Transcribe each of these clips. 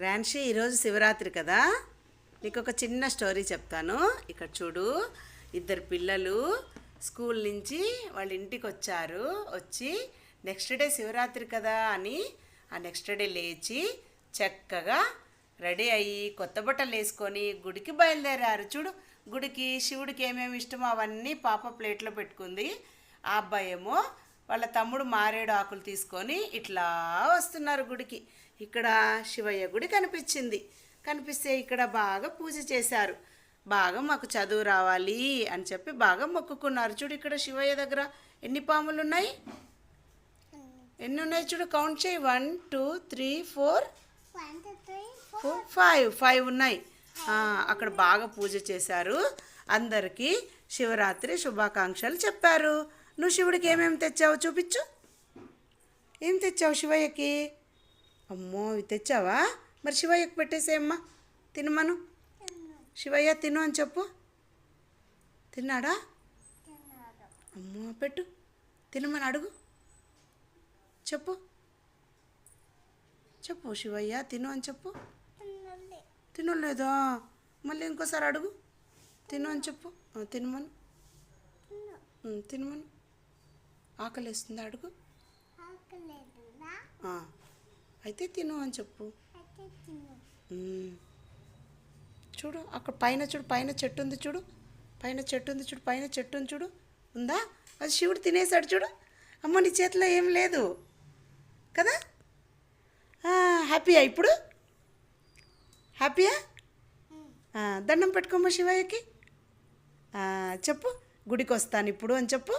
రాన్షి ఈరోజు శివరాత్రి కదా? నీకు ఒక చిన్న స్టోరీ చెప్తాను. ఇక్కడ చూడు ఇద్దరు పిల్లలు స్కూల్ నుంచి వాళ్ళ ఇంటికి వచ్చారు. వచ్చి నెక్స్ట్ డే శివరాత్రి కదా అని ఆ నెక్స్ట్ డే లేచి చక్కగా రెడీ అయ్యి కొత్త బట్టలు వేసుకొని గుడికి బయలుదేరారు. చూడు గుడికి శివుడికి ఏమేమి ఇష్టమో అవన్నీ పాప ప్లేట్లో పెట్టుకుంది. ఆ అబ్బాయి ఏమో వాళ్ళ తమ్ముడు మారేడు ఆకులు తీసుకొని ఇట్లా వస్తున్నారు గుడికి. ఇక్కడ శివయ్య గుడి కనిపించింది. కనిపిస్తే ఇక్కడ బాగా పూజ చేశారు. బాగా మాకు చదువు రావాలి అని చెప్పి బాగా మొక్కుకున్నారు. చూడు ఇక్కడ శివయ్య దగ్గర ఎన్ని పాములు ఉన్నాయి ఎన్ని ఉన్నాయి చూడు? కౌంట్ చేయి. One two three four four five five ఉన్నాయి. అక్కడ బాగా పూజ చేశారు. అందరికీ శివరాత్రి శుభాకాంక్షలు చెప్పారు. నువ్వు శివుడికి ఏమేమి తెచ్చావు చూపించు. ఏం తెచ్చావు శివయ్యకి? అమ్మో ఇవి తెచ్చావా? మరి శివయ్యకి పెట్టేసేయమ్మా తినమను. శివయ్య తిను అని చెప్పు. తిన్నాడా? అమ్మో పెట్టు. తినమని అడుగు. చెప్పు. చెప్పు శివయ్య తిను అని చెప్పు. తినలేదా. మళ్ళీ ఇంకోసారి అడుగు. తిను అని చెప్పు. తినమను. తినమను. ఆకలిస్తుందా అడుగు. అయితే తిను అని చెప్పు. చూడు అక్కడ పైన చూడు పైన చెట్టు ఉంది చూడు. పైన చెట్టు ఉంది చూడు పైన చెట్టు ఉంది చూడు. ఉందా? అది శివుడు తినేసాడు చూడు. అమ్మ నీ చేతిలో ఏం లేదు. కదా? హ్యాపీయా ఇప్పుడు? హ్యాపీయా? దండం పెట్టుకోమ్మ శివయ్యకి. చెప్పు గుడికి వస్తాను ఇప్పుడు అని చెప్పు.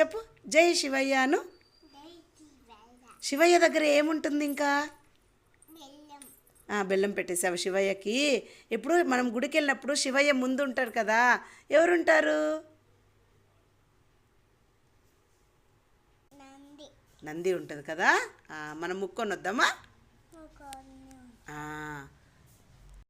చెప్పు. జై శివయ్య అను దయచి వెళ్ళ. శివయ్య దగ్గర ఏముంటుంది ఇంకా? బెల్లం. పెట్టేసావు శివయ్యకి. ఇప్పుడు మనం గుడికి వెళ్ళినప్పుడు శివయ్య ముందు ఉంటారు కదా. ఎవరుంటారు? నంది. ఉంటుంది కదా? మనం ముక్కొని వద్దామా